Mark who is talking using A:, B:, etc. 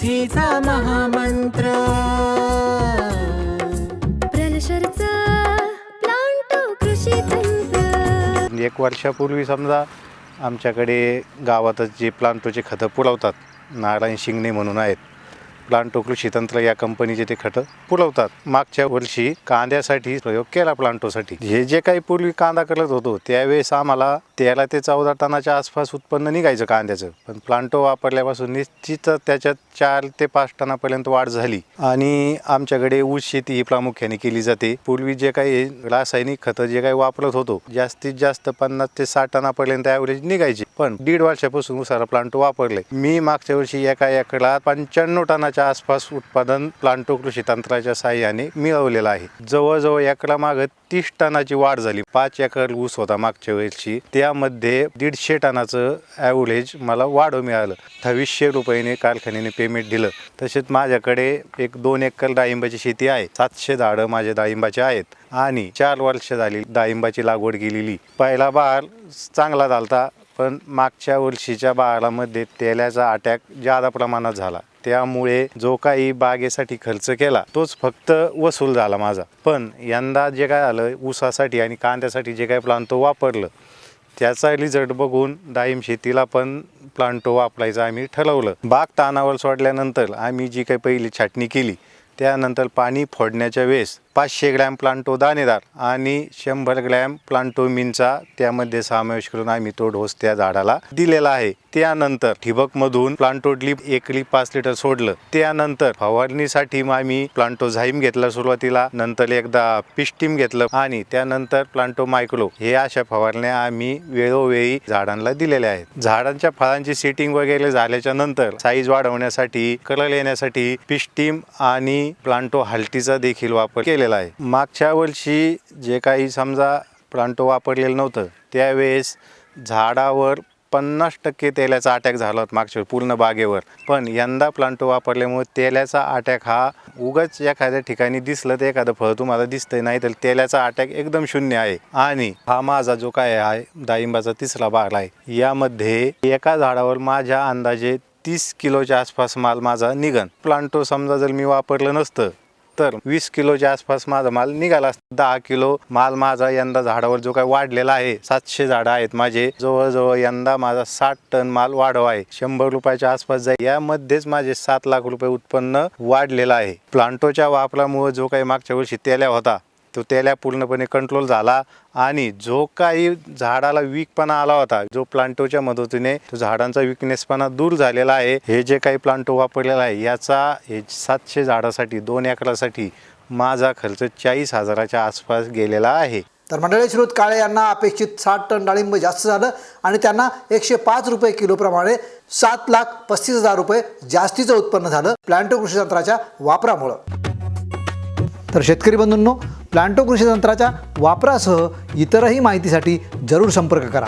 A: समृद्धीचा महामंत्र.
B: प्रलशरचा प्लांटो कृषी तंत्र.
C: एक वर्षापूर्वी समजा आमच्याकडे गावातच जे प्लांटोचे खतं पुरवतात नारायण शिंगणे म्हणून आहेत प्लांटो कृषी तंत्र या कंपनीचे ते खतं पुरवतात. मागच्या वर्षी कांद्यासाठी प्रयोग केला प्लांटोसाठी हे जे काही पूर्वी कांदा करत होतो त्यावेळेस आम्हाला तेरा ते चौदा टनाच्या आसपास उत्पन्न निघायचं कांद्याचं. पण प्लांटो वापरल्यापासून निश्चित त्याच्यात चार ते पाच टनापर्यंत वाढ झाली. आणि आमच्याकडे ऊस शेती ही प्रामुख्याने केली जाते. पूर्वी जे काही रासायनिक खतं जे काही वापरत होतो जास्तीत जास्त पन्नास ते साठ टनापर्यंत ॲव्हरेज निघायची. पण दीड वर्षापासून उसारा प्लांटो वापरले. मी मागच्या वर्षी एका एकरात पंच्याण्णव टनाच्या आसपास उत्पादन प्लांटो कृषी तंत्राच्या साह्याने मिळवलेलं आहे. जवळजवळ एकरा मागं तीस टनाची वाढ झाली. पाच एकर ऊस होता मागच्या वर्षी. त्यामध्ये दीडशे टनाचं ॲव्हरेज मला वाढ मिळालं. अठ्ठावीसशे रुपयाने कारखान्याने पेमेंट दिलं. तसेच माझ्याकडे एक दोन एकर डाळिंबाची शेती आहे. सातशे झाडं माझ्या डाळिंबाचे आहेत. आणि चार वर्ष झाली डाळिंबाची लागवड केलेली. पहिला बहार चांगला झालता. पण मागच्या वर्षीच्या बहारामध्ये तेलाचा अटॅक जादा प्रमाणात झाला. त्यामुळे जो काही बागेसाठी खर्च केला तोच फक्त वसूल झाला माझा. पण यंदा जे काय आलं ऊसासाठी आणि कांद्यासाठी जे काही प्लांटो वापरलं त्याचा रिझल्ट बघून डाळिंब शेतीला पण प्लांटो वापरायचं आम्ही ठरवलं. बाग तानावर सोडल्यानंतर आम्ही जी काही पहिली छाटणी केली त्यानंतर पाणी फोडण्याच्या वेळेस पाचशे ग्रॅम प्लांटो दाणेदार आणि शंभर ग्रॅम प्लांटो मिनचा त्यामध्ये समावेश करून आम्ही तो डोस त्या झाडाला दिलेला आहे. त्यानंतर ठिबकमधून प्लांटो लीप एक लिप पाच लिटर सोडलं. त्यानंतर फवारणीसाठी आम्ही प्लांटो झाईम घेतला सुरुवातीला. नंतर एकदा पिस्टीम घेतलं आणि त्यानंतर प्लांटो मायक्रो हे अशा फवारण्या आम्ही वेळोवेळी झाडांना दिलेल्या आहेत. झाडांच्या फळांची सेटिंग वगैरे झाल्याच्यानंतर साईज वाढवण्यासाठी कलर येण्यासाठी पिस्टीम आणि प्लांटो हाल्टीचा देखील वापर केलेला आहे. मागच्या वर्षी जे काही समजा प्लांटो वापरलेलं नव्हतं त्यावेळेस झाडावर पन्नास टक्के तेलाचा अटॅक झाला होता मागच्या पूर्ण बागेवर. पण यंदा प्लांटो वापरल्यामुळे तेलाचा अटॅक हा उगाच एखाद्या ठिकाणी दिसलं तर एखादं फळ तुम्हाला दिसतंय नाही तर तेलाचा अटॅक एकदम शून्य आहे. आणि हा माझा जो काय आहे डाळिंबाचा तिसरा भाग आहे यामध्ये एका झाडावर माझ्या अंदाजे तीस किलोच्या आसपास माल माझा निघन. प्लांटो समजा जर मी वापरलं नसतं तर वीस किलोच्या आसपास माझा माल निघाला असता. दहा किलो माल माझा यंदा झाडावर जो काही वाढलेला आहे सातशे झाडं आहेत माझे. जवळजवळ यंदा माझा साठ टन माल वाढव आहे. शंभर रुपयाच्या आसपास जाईल. यामध्येच माझे सात लाख रुपये उत्पन्न वाढलेलं आहे. प्लांटोच्या वापरामुळे जो काही मागच्या वर्षी तेल्या होता तो तेल्या पूर्णपणे कंट्रोल झाला. आणि जो काही झाडाला वीकपणा आला होता जो प्लांटोच्या मदतीने तो झाडांचा विकनेसपणा दूर झालेला आहे हे जे काही प्लांटो वापरलेला आहे याचा हे सातशे झाडासाठी दोन एकरासाठी माझा खर्च चाळीस हजाराच्या आसपास गेलेला आहे.
D: तर मंडळी श्रोत काळे यांना अपेक्षित साठ टन डाळिंब जास्त झालं आणि त्यांना एकशे पाच रुपये किलोप्रमाणे सात लाख पस्तीस हजार रुपये जास्तीचं उत्पन्न झालं प्लांटो कृषी तंत्राच्या वापरामुळं. तर शेतकरी बंधूंनो प्लांटो कृषी तंत्राच्या वापरासह इतरही माहितीसाठी जरूर संपर्क करा.